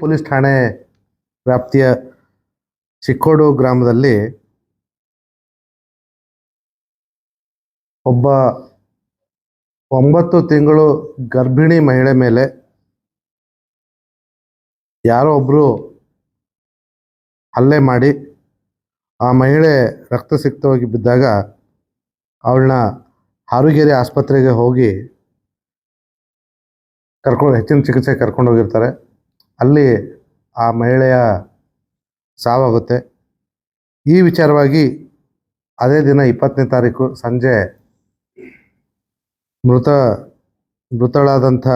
Police ಠಾಣೆ ವ್ಯಾಪ್ತಿಯ ಚಿಕ್ಕೋಡು ಗ್ರಾಮದಲ್ಲಿ ಒಬ್ಬ ಒಂಬತ್ತು ತಿಂಗಳು ಗರ್ಭಿಣಿ ಮಹಿಳೆ ಮೇಲೆ ಯಾರೋ ಒಬ್ಬರು ಹಲ್ಲೆ ಮಾಡಿ ಆ ಮಹಿಳೆ ರಕ್ತಸಿಕ್ತವಾಗಿ ಬಿದ್ದಾಗ ಅವಳನ್ನ ಹಾರುಗೇರಿ ಆಸ್ಪತ್ರೆಗೆ ಹೋಗಿ ಕರ್ಕೊಂಡು ಹೆಚ್ಚಿನ ಚಿಕಿತ್ಸೆ ಕರ್ಕೊಂಡು ಹೋಗಿರ್ತಾರೆ. ಅಲ್ಲಿ ಆ ಮಹಿಳೆಯ ಸಾವಾಗುತ್ತೆ. ಈ ವಿಚಾರವಾಗಿ ಅದೇ ದಿನ ಇಪ್ಪತ್ತನೇ ತಾರೀಕು ಸಂಜೆ ಮೃತ, ಮೃತಳಾದಂಥ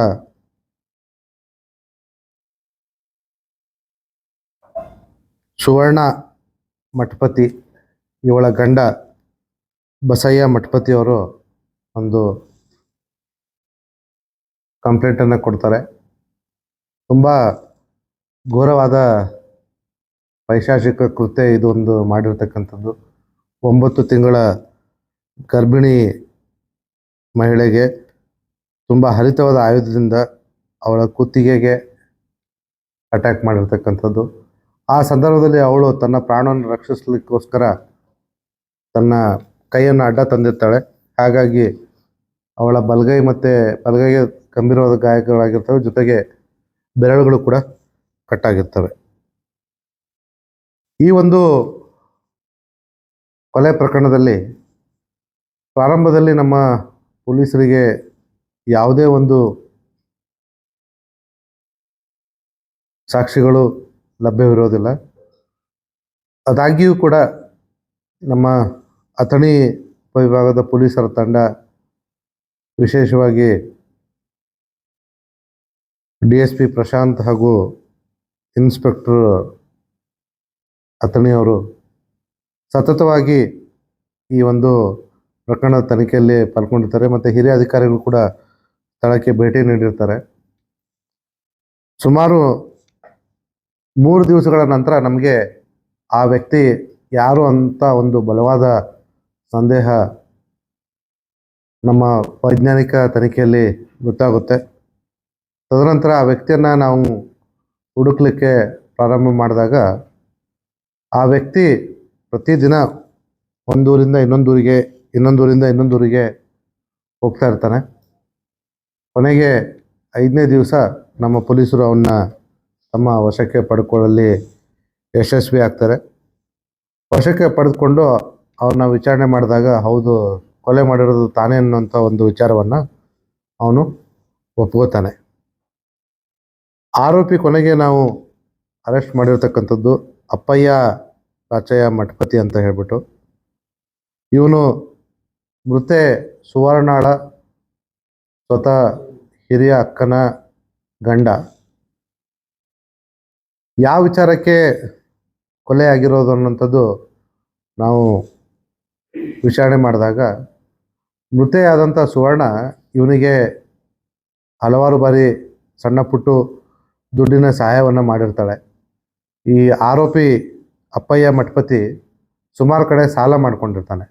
ಸುವರ್ಣ ಮಠಪತಿ, ಇವಳ ಗಂಡ ಬಸಯ್ಯ ಮಠಪತಿಯವರು ಒಂದು ಕಂಪ್ಲೇಂಟನ್ನು ಕೊಡ್ತಾರೆ. ತುಂಬ ಘೋರವಾದ ಪೈಶಾಚಿಕ ಕೃತ್ಯ ಇದೊಂದು ಮಾಡಿರ್ತಕ್ಕಂಥದ್ದು. ಒಂಬತ್ತು ತಿಂಗಳ ಗರ್ಭಿಣಿ ಮಹಿಳೆಗೆ ತುಂಬ ಹರಿತವಾದ ಆಯುಧದಿಂದ ಅವಳ ಕುತ್ತಿಗೆಗೆ ಅಟ್ಯಾಕ್ ಮಾಡಿರ್ತಕ್ಕಂಥದ್ದು. ಆ ಸಂದರ್ಭದಲ್ಲಿ ಅವಳು ತನ್ನ ಪ್ರಾಣವನ್ನು ರಕ್ಷಿಸಲಿಕ್ಕೋಸ್ಕರ ತನ್ನ ಕೈಯನ್ನು ಅಡ್ಡ ತಂದಿರ್ತಾಳೆ. ಹಾಗಾಗಿ ಅವಳ ಬಲಗೈ ಮತ್ತು ಬಲಗೈಗೆ ಗಂಭೀರವಾದ ಗಾಯಗಳಾಗಿರ್ತವೆ ಜೊತೆಗೆ ಬೆರಳುಗಳು ಕೂಡ ಕಟ್ಟಾಗಿರ್ತವೆ. ಈ ಒಂದು ಕೊಲೆ ಪ್ರಕರಣದಲ್ಲಿ ಪ್ರಾರಂಭದಲ್ಲಿ ನಮ್ಮ ಪೊಲೀಸರಿಗೆ ಯಾವುದೇ ಒಂದು ಸಾಕ್ಷಿಗಳು ಲಭ್ಯವಿರೋದಿಲ್ಲ. ಅದಾಗಿಯೂ ಕೂಡ ನಮ್ಮ ಅಥಣಿ ವಿಭಾಗದ ಪೊಲೀಸರ ತಂಡ ವಿಶೇಷವಾಗಿ ಡಿ ಎಸ್ ಪಿ ಪ್ರಶಾಂತ್ ಹಾಗೂ ಇನ್ಸ್ಪೆಕ್ಟರ್ ಅಥಣಿಯವರು ಸತತವಾಗಿ ಈ ಒಂದು ಪ್ರಕರಣದ ತನಿಖೆಯಲ್ಲಿ ಪಾಲ್ಗೊಂಡಿರ್ತಾರೆ ಮತ್ತು ಹಿರಿಯ ಅಧಿಕಾರಿಗಳು ಕೂಡ ಸ್ಥಳಕ್ಕೆ ಭೇಟಿ ನೀಡಿರ್ತಾರೆ. ಸುಮಾರು ಮೂರು ದಿವಸಗಳ ನಂತರ ನಮಗೆ ಆ ವ್ಯಕ್ತಿ ಯಾರು ಅಂತ ಒಂದು ಬಲವಾದ ಸಂದೇಹ ನಮ್ಮ ವೈಜ್ಞಾನಿಕ ತನಿಖೆಯಲ್ಲಿ ಗೊತ್ತಾಗುತ್ತೆ. ತದನಂತರ ಆ ವ್ಯಕ್ತಿಯನ್ನು ನಾವು ಹುಡುಕ್ಲಿಕ್ಕೆ ಪ್ರಾರಂಭ ಮಾಡಿದಾಗ ಆ ವ್ಯಕ್ತಿ ಪ್ರತಿದಿನ ಒಂದೂರಿಂದ ಇನ್ನೊಂದೂರಿಗೆ, ಇನ್ನೊಂದೂರಿಂದ ಇನ್ನೊಂದೂರಿಗೆ ಹೋಗ್ತಾ ಇರ್ತಾನೆ. ಕೊನೆಗೆ ಐದನೇ ದಿವಸ ನಮ್ಮ ಪೊಲೀಸರು ಅವನ್ನ ತಮ್ಮ ವಶಕ್ಕೆ ಪಡ್ಕೊಳ್ಳಲ್ಲಿ ಯಶಸ್ವಿ ಆಗ್ತಾರೆ. ವಶಕ್ಕೆ ಪಡೆದುಕೊಂಡು ಅವನ್ನ ವಿಚಾರಣೆ ಮಾಡಿದಾಗ, ಹೌದು, ಕೊಲೆ ಮಾಡಿರೋದು ತಾನೇ ಅನ್ನೋಂಥ ಒಂದು ವಿಚಾರವನ್ನು ಅವನು ಒಪ್ಕೋತಾನೆ. ಆರೋಪಿ ಕೊನೆಗೆ ನಾವು ಅರೆಸ್ಟ್ ಮಾಡಿರ್ತಕ್ಕಂಥದ್ದು ಅಪ್ಪಯ್ಯ ರಾಚಯ್ಯ ಮಠಪತಿ ಅಂತ ಹೇಳ್ಬಿಟ್ಟು. ಇವನು ಮೃತೆ ಸುವರ್ಣಾಳ, ಸ್ವತಃ ಹಿರಿಯ ಅಕ್ಕನ ಗಂಡ. ಯಾವ ವಿಚಾರಕ್ಕೆ ಕೊಲೆ ಆಗಿರೋದು ಅನ್ನೋಂಥದ್ದು ನಾವು ವಿಚಾರಣೆ ಮಾಡಿದಾಗ, ಮೃತೆಯಾದಂಥ ಸುವರ್ಣ ಇವನಿಗೆ ಹಲವಾರು ಬಾರಿ ಸಣ್ಣ ಪುಟ್ಟು ದುಡ್ಡಿನ ಸಹಾಯವನ್ನು ಮಾಡಿರ್ತಾಳೆ. ಈ ಆರೋಪಿ ಅಪ್ಪಯ್ಯ ಮಠಪತಿ ಸುಮಾರು ಕಡೆ ಸಾಲ ಮಾಡ್ಕೊಂಡಿರ್ತಾನೆ.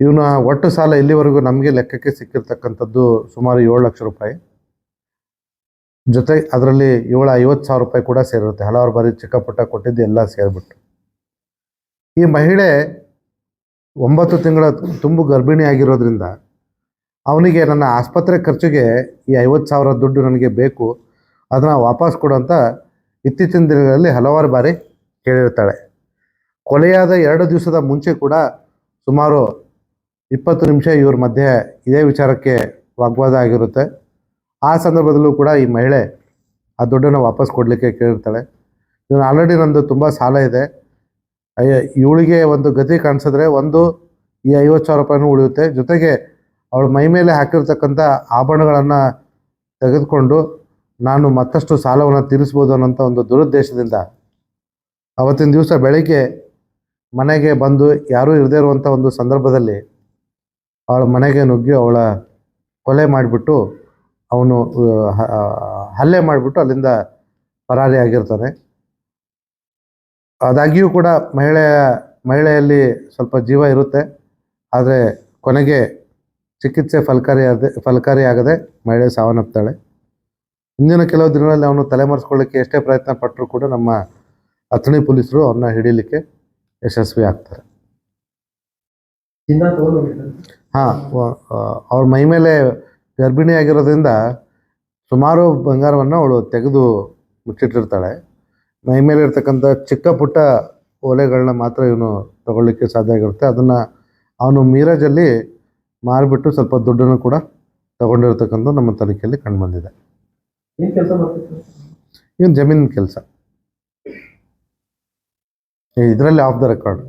ಇವನ ಒಟ್ಟು ಸಾಲ ಇಲ್ಲಿವರೆಗೂ ನಮಗೆ ಲೆಕ್ಕಕ್ಕೆ ಸಿಕ್ಕಿರ್ತಕ್ಕಂಥದ್ದು ಸುಮಾರು ಏಳು ಲಕ್ಷ ರೂಪಾಯಿ. ಜೊತೆ ಅದರಲ್ಲಿ ಏಳು ಐವತ್ತು ಸಾವಿರ ರೂಪಾಯಿ ಕೂಡ ಸೇರಿರುತ್ತೆ. ಹಲವಾರು ಬಾರಿ ಚಿಕ್ಕಪುಟ್ಟ ಕೊಟ್ಟಿದ್ದು ಎಲ್ಲ ಸೇರಿಬಿಟ್ಟು. ಈ ಮಹಿಳೆ ಒಂಬತ್ತು ತಿಂಗಳ ತುಂಬು ಗರ್ಭಿಣಿ ಆಗಿರೋದ್ರಿಂದ ಅವನಿಗೆ ನನ್ನ ಆಸ್ಪತ್ರೆ ಖರ್ಚಿಗೆ ಈ ಐವತ್ತು ಸಾವಿರ ದುಡ್ಡು ನನಗೆ ಬೇಕು. ಅದನ್ನು ವಾಪಸ್ ಕೊಡು ಅಂತ ಇತ್ತೀಚಿನ ದಿನಗಳಲ್ಲಿ ಹಲವಾರು ಬಾರಿ ಕೇಳಿರ್ತಾಳೆ ಕೊಲೆಯಾದ ಎರಡು ದಿವಸದ ಮುಂಚೆ ಕೂಡ ಸುಮಾರು ಇಪ್ಪತ್ತು ನಿಮಿಷ ಇವ್ರ ಮಧ್ಯೆ ಇದೇ ವಿಚಾರಕ್ಕೆ ವಾಗ್ವಾದ ಆಗಿರುತ್ತೆ. ಆ ಸಂದರ್ಭದಲ್ಲೂ ಕೂಡ ಈ ಮಹಿಳೆ ಆ ದುಡ್ಡನ್ನು ವಾಪಸ್ ಕೊಡಲಿಕ್ಕೆ ಕೇಳಿರ್ತಾಳೆ. ಇವನು ಆಲ್ರೆಡಿ ನಂದು ತುಂಬ ಸಾಲ ಇದೆ. ಇವಳಿಗೆ ಒಂದು ಗತಿ ಕಾಣಿಸಿದ್ರೆ ಒಂದು ಈ ಐವತ್ತು ಸಾವಿರ ರೂಪಾಯಿನೂ ಉಳಿಯುತ್ತೆ. ಜೊತೆಗೆ ಅವಳು ಮೈ ಮೇಲೆ ಹಾಕಿರ್ತಕ್ಕಂಥ ಆಭರಣಗಳನ್ನು ತೆಗೆದುಕೊಂಡು ನಾನು ಮತ್ತಷ್ಟು ಸಾಲವನ್ನು ತೀರಿಸ್ಬೋದು ಅನ್ನೋಂಥ ಒಂದು ದುರುದ್ದೇಶದಿಂದ ಅವತ್ತಿನ ದಿವಸ ಬೆಳಗ್ಗೆ ಮನೆಗೆ ಬಂದು ಯಾರೂ ಇರದೇ ಇರುವಂಥ ಒಂದು ಸಂದರ್ಭದಲ್ಲಿ ಅವಳ ಮನೆಗೆ ನುಗ್ಗಿ ಅವಳ ಕೊಲೆ ಮಾಡಿಬಿಟ್ಟು ಅವನು ಹಲ್ಲೆ ಮಾಡಿಬಿಟ್ಟು ಅಲ್ಲಿಂದ ಪರಾರಿ ಆಗಿರ್ತಾನೆ. ಆದಾಗ್ಯೂ ಕೂಡ ಮಹಿಳೆಯ, ಮಹಿಳೆಯಲ್ಲಿ ಸ್ವಲ್ಪ ಜೀವ ಇರುತ್ತೆ. ಆದರೆ ಕೊನೆಗೆ ಚಿಕಿತ್ಸೆ ಫಲಕಾರಿಯಾದ, ಫಲಕಾರಿಯಾಗದೆ ಮಹಿಳೆ ಸಾವನ್ನಪ್ತಾಳೆ. ಮುಂದಿನ ಕೆಲವು ದಿನಗಳಲ್ಲಿ ಅವನು ತಲೆಮರೆಸ್ಕೊಳ್ಳಿಕ್ಕೆ ಎಷ್ಟೇ ಪ್ರಯತ್ನ ಪಟ್ಟರೂ ಕೂಡ ನಮ್ಮ ಅಥಣಿ ಪೊಲೀಸರು ಅವನ್ನ ಹಿಡೀಲಿಕ್ಕೆ ಯಶಸ್ವಿ ಆಗ್ತಾರೆ. ಹಾಂ ಅವ್ರ ಮೈ ಮೇಲೆ ಗರ್ಭಿಣಿ ಆಗಿರೋದ್ರಿಂದ ಸುಮಾರು ಬಂಗಾರವನ್ನು ಅವಳು ತೆಗೆದು ಮುಚ್ಚಿಟ್ಟಿರ್ತಾಳೆ. ಮೈ ಮೇಲೆ ಇರ್ತಕ್ಕಂಥ ಚಿಕ್ಕ ಪುಟ್ಟ ಓಲೆಗಳನ್ನ ಮಾತ್ರ ಇವನು ತಗೊಳ್ಳಿಕ್ಕೆ ಸಾಧ್ಯ ಆಗಿರುತ್ತೆ. ಅದನ್ನು ಅವನು ಮೀರಜಲ್ಲಿ ಮಾರಿಬಿಟ್ಟು ಸ್ವಲ್ಪ ದುಡ್ಡನ್ನು ಕೂಡ ತಗೊಂಡಿರ್ತಕ್ಕಂಥ ನಮ್ಮ ತನಿಖೆಯಲ್ಲಿ ಕಂಡುಬಂದಿದೆ ಇವನು ಜಮೀನು ಕೆಲಸ. ಇದರಲ್ಲಿ ಆಫ್ ದ ರೆಕಾರ್ಡ್